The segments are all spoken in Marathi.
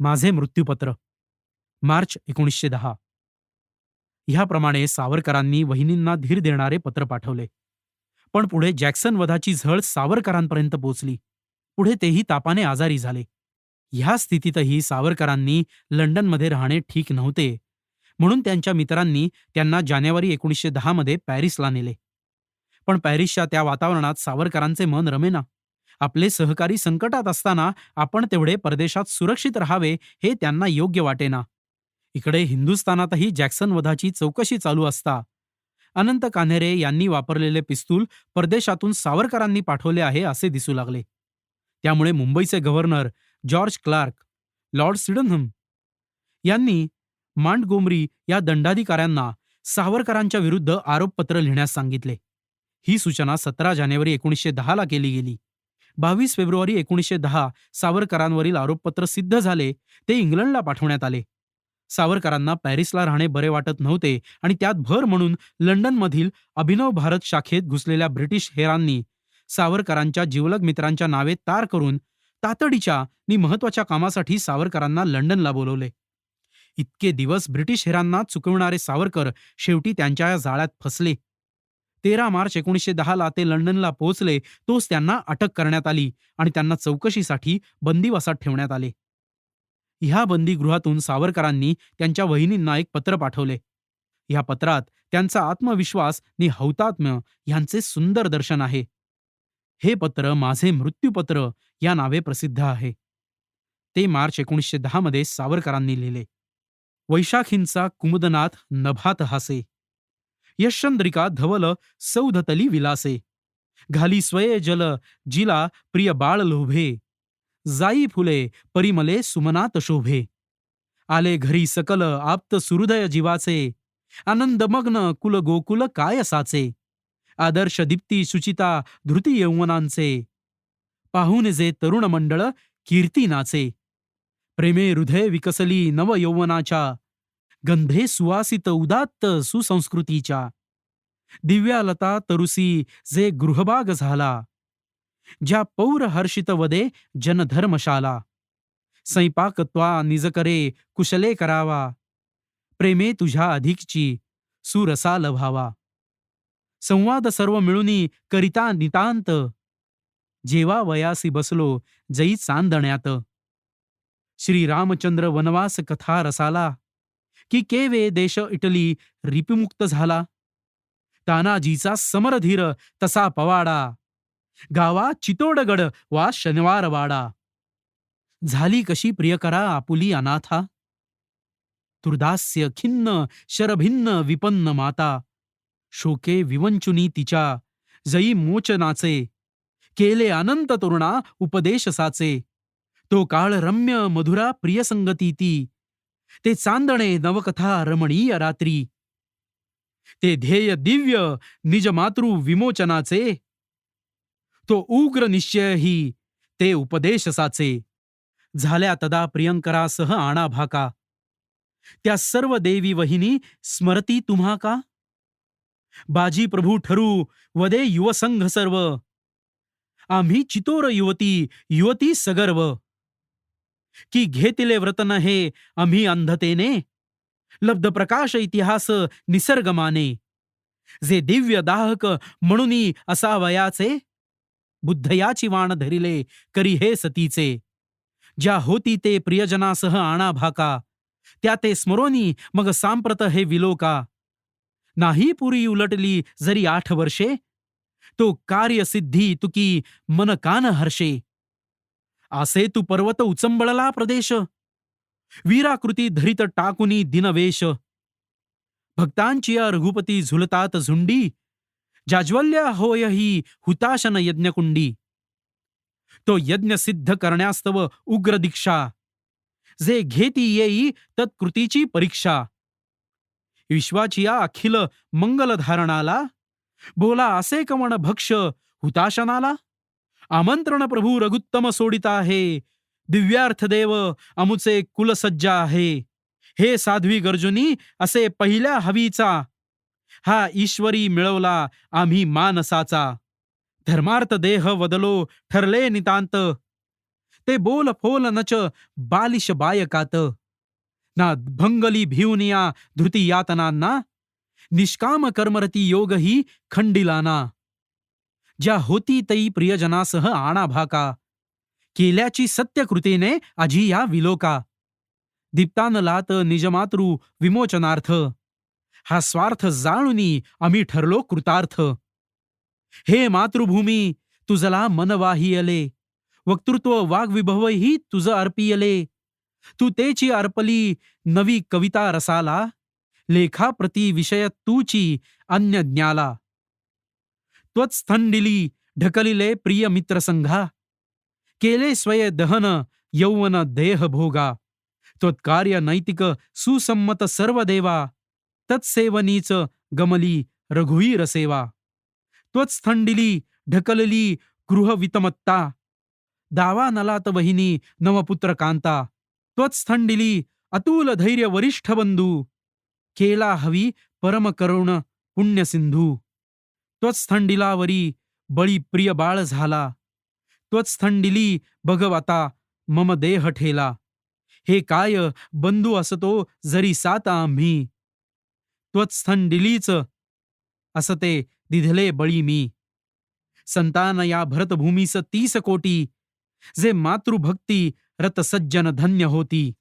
माझे मृत्यूपत्र. मार्च एकोणीसशे दहा. ह्याप्रमाणे सावरकरांनी वहिनींना धीर देणारे पत्र पाठवले. पण पुढे जॅक्सन वधाची झळ सावरकरांपर्यंत पोचली. पुढे तेही तापाने आजारी झाले. ह्या स्थितीतही सावरकरांनी लंडनमध्ये राहणे ठीक नव्हते. म्हणून त्यांच्या मित्रांनी त्यांना जानेवारी एकोणीसशे दहामध्ये पॅरिसला नेले. पण पॅरिसच्या त्या वातावरणात सावरकरांचे मन रमेना. आपले सहकारी संकटात असताना आपण तेवढे परदेशात सुरक्षित राहावे हे त्यांना योग्य वाटेना. इकडे हिंदुस्थानातही जॅक्सन वधाची चौकशी चालू असता. अनंत कान्हेरे यांनी वापरलेले पिस्तूल परदेशातून सावरकरांनी पाठवले आहे असे दिसू लागले. त्यामुळे मुंबईचे governor George Clarke Lord Sydenham यांनी मांडगोमरी या दंडाधिकाऱ्यांना सावरकरांच्या विरुद्ध आरोपपत्र लिहिण्यास सांगितले. ही सूचना सतरा जानेवारी एकोणीसशे दहाला केली गेली. बावीस फेब्रुवारी एकोणीसशे दहा सावरकरांवरील आरोपपत्र सिद्ध झाले ते इंग्लंडला पाठवण्यात आले. सावरकरांना पॅरिसला राहणे बरे वाटत नव्हते आणि त्यात भर म्हणून लंडनमधील अभिनव भारत शाखेत घुसलेल्या ब्रिटिश हेरांनी सावरकरांच्या जिवलग मित्रांच्या नावे तार करून तातडीच्या नि महत्त्वाच्या कामासाठी सावरकरांना लंडनला बोलवले. इतके दिवस ब्रिटिश हेरांना चुकवणारे सावरकर शेवटी त्यांच्या या जाळ्यात फसले. तेरा मार्च एकोणीसशे दहाला ते लंडनला पोहोचले तोच त्यांना अटक करण्यात आली आणि त्यांना चौकशीसाठी बंदिवासात ठेवण्यात आले. ह्या बंदीगृहातून सावरकरांनी त्यांच्या वहिनींना एक पत्र पाठवले. ह्या पत्रात त्यांचा आत्मविश्वास नि हौतात्म्य यांचे सुंदर दर्शन आहे. हे पत्र माझे मृत्यूपत्र या नावे प्रसिद्ध आहे. ते मार्च एकोणीसशे दहा मध्ये सावरकरांनी लिहिले. वैशाखींचा कुमुदनाथ नभात हासे. यशचंद्रिका धवल सौधतली विलासे. घाली स्वये जल जिला प्रिय बाळ लोभे. जाई फुले परिमले सुमनात शोभे. आले घरी सकल आप्त सुहृदय जीवाचे. आनंदमग्न कुल गोकुल काय साचे. आदर्श दीप्ती सुचिता धृती यौवनांचे. पाहून जे तरुण मंडळ कीर्ती नाचे. प्रेमे हृदय विकसली नव यौवनाच्या गंधे सुवासित उदात्त सुसंस्कृतीच्या. दिव्यालता तरुसी जे गृहबाग झाला. ज्या पौर हर्षित वदे जनधर्मशाला. स्वयंपाकत्वा निजकरे कुशले करावा. प्रेमे तुझ्या अधिकची सुरसा लभावा. संवाद सर्व मिळूनी करिता नितांत. जेवा वयासी बसलो जई चांदण्यात. श्री रामचंद्र वनवास कथा रसाला. की केवे देश इटली रिपिमुक्त झाला? तानाजीचा समरधीर तसा पवाडा. गावा चितोडगड वा शनिवारवाडा. झाली कशी प्रियकरा आपुली अनाथा? दुर्दास्य खिन्न शरभिन्न विपन्न माता. शोके विवंचुनी तिच्या जई मोचनाचे. केले अनंत तरुणा उपदेश साचे तो काळ रम्य मधुरा प्रियसंगती ती. ते चांदणे नवकथा रमणीय रात्री. ते ध्येय दिव्य निज मातृ विमोचनाचे. तो उग्र निश्चयही ते उपदेशसाचे. झाल्या तदा प्रियंकरासह आणा भाका. त्या सर्व देवी वहिनी स्मरती तुम्हा का? बाजी प्रभू ठरू वदे युवसंघ सर्व. आम्ही चितोर युवती युवती सगर्व. की घेतिले व्रतन हे आम्ही अंधतेने? लब्ध प्रकाश इतिहास निसर्गमाने. जे दिव्य दाहक म्हणूनी असावयाचे बुद्धयाची वाण धरिले करी हे सतीचे. ज्या होती ते प्रियजनासह आणा भाका त्या ते स्मरोनी मग सांप्रत हे विलोका. नाही पुरी उलटली जरी आठ वर्षे तो कार्यसिद्धी तुकी मन कान हर्षे. आसे तू पर्वत उचंबळला प्रदेश. वीराकृती धरित टाकुनी दिनवेश. भक्तांची या रघुपती झुलतात झुंडी. जाज्वल्य होय ही हुताशन यज्ञकुंडी. तो यज्ञ सिद्ध करण्यास्तव उग्र दीक्षा जे घेती येई तत्कृतीची परीक्षा. विश्वाची या अखिल मंगल धारणाला बोला असे कवण भक्ष हुताशनाला. आमंत्रण प्रभू रघुत्तम सोडिता आहे. दिव्यार्थ देव अमुचे कुलसज्जा आहे. हे साध्वी गर्जुनी असे पहिल्या हवीचा. हा ईश्वरी मिळवला आम्ही मानसाचा. धर्मार्थ देह वदलो ठरले नितांत. ते बोल फोल नच बालिश बायकात. ना भंगली भिवनिया धृती यातनांना निष्काम कर्मरती योग ही खंडिलाना. ज्या होती तई प्रियजनासह आणा भाका. केल्याची सत्यकृतीने अजी या विलोका. दीप्तान लात निजमातृ विमोचनार्थ. हा स्वार्थ जाणुनी आम्ही ठरलो कृतार्थ. हे मातृभूमी तुझला मनवाहियले वक्तृत्व वाग्विभवही तुझ अर्पियले. तू तेची अर्पली नवी कविता रसाला. लेखाप्रती विषय तूची अन्य ज्ञाला त्वत्स्थंडिली ढकलिले प्रिय मित्र संघा केले स्वय दहन यौवन देह भोगा त्वत्कार्य नैतिक सुसंमत सर्व देवा तत्सेवनीच गमली रघुवीर सेवा। त्वत्स्थंडिली ढकलली गृहवितमत्ता दावा नलात वहिनी नवपुत्र कांता। त्वत्स्थंडिली अतुल धैर्य वरिष्ठ बंधू। केला हवी परम करुण पुण्य त्वच त्वत्स्थंडिलावरी बळी प्रिय बाळ झाला. त्वत्स्थंडिली भगवता मम देह ठेला. हे काय बंधू असतो जरी सात आम्ही. त्वत्स्थंडिलीच असते दिधले बळी मी. संतान या भरतभूमीस तीस कोटी. जे मातृभक्ती रतसज्जन धन्य होती.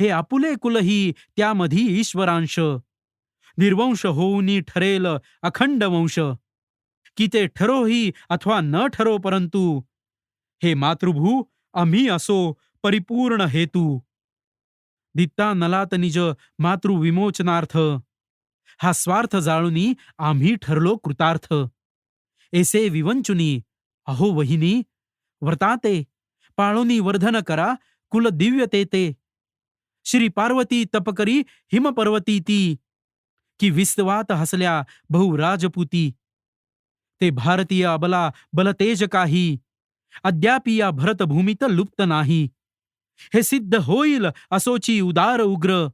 हे आपुले कुलही त्यामधी ईश्वरांश. निर्वंश होऊनी ठरेल अखंड वंश. की ते ठरोही अथवा न ठरो परंतु हे मातृभू आम्ही असो परिपूर्ण हेतू. दित्ता नलात निज मातृविमोचनार्थ. हा स्वार्थ जाळूनी आम्ही ठरलो कृतार्थ. एसे विवंचुनी अहो वहिनी व्रताते पाळुनी वर्धन करा कुल दिव्यतेते श्री पार्वती तपकरी हिमपर्वती ती की विस्तवात हसल्या बहु राजपुती. ते भारतीय अबला बलतेज काही अद्याप या भरतभूमीत लुप्त नाही. हे सिद्ध होईल असोची उदार उग्र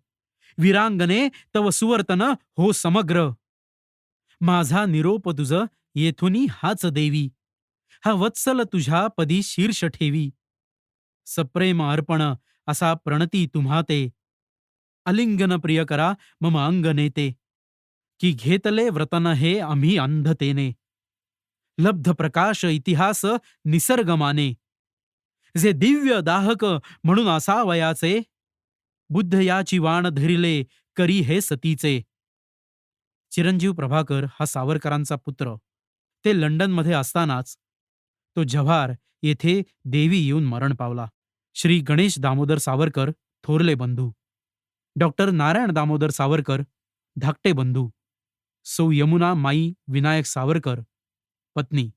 वीरांगणे तव सुवर्तन हो समग्र. माझा निरोप तुझ येथुनी हाच देवी हा वत्सल तुझ्या पदी शीर्ष ठेवी. सप्रेम अर्पण असा प्रणती तुम्हा ते अलिंगन प्रिय करा मम अंग नेते की घेतले व्रतन हे आम्ही अंधतेने. लब्ध प्रकाश इतिहास निसर्गमाने. जे दिव्य दाहक म्हणून असावयाचे बुद्ध याची वाण धरिले करी हे सतीचे. चिरंजीव प्रभाकर हा सावरकरांचा पुत्र. ते लंडनमध्ये असतानाच तो जव्हार येथे देवी येऊन मरण पावला. श्री गणेश दामोदर सावरकर थोरले बंधू. डॉक्टर नारायण दामोदर सावरकर धाकटे बंधू. सौ यमुना माई विनायक सावरकर पत्नी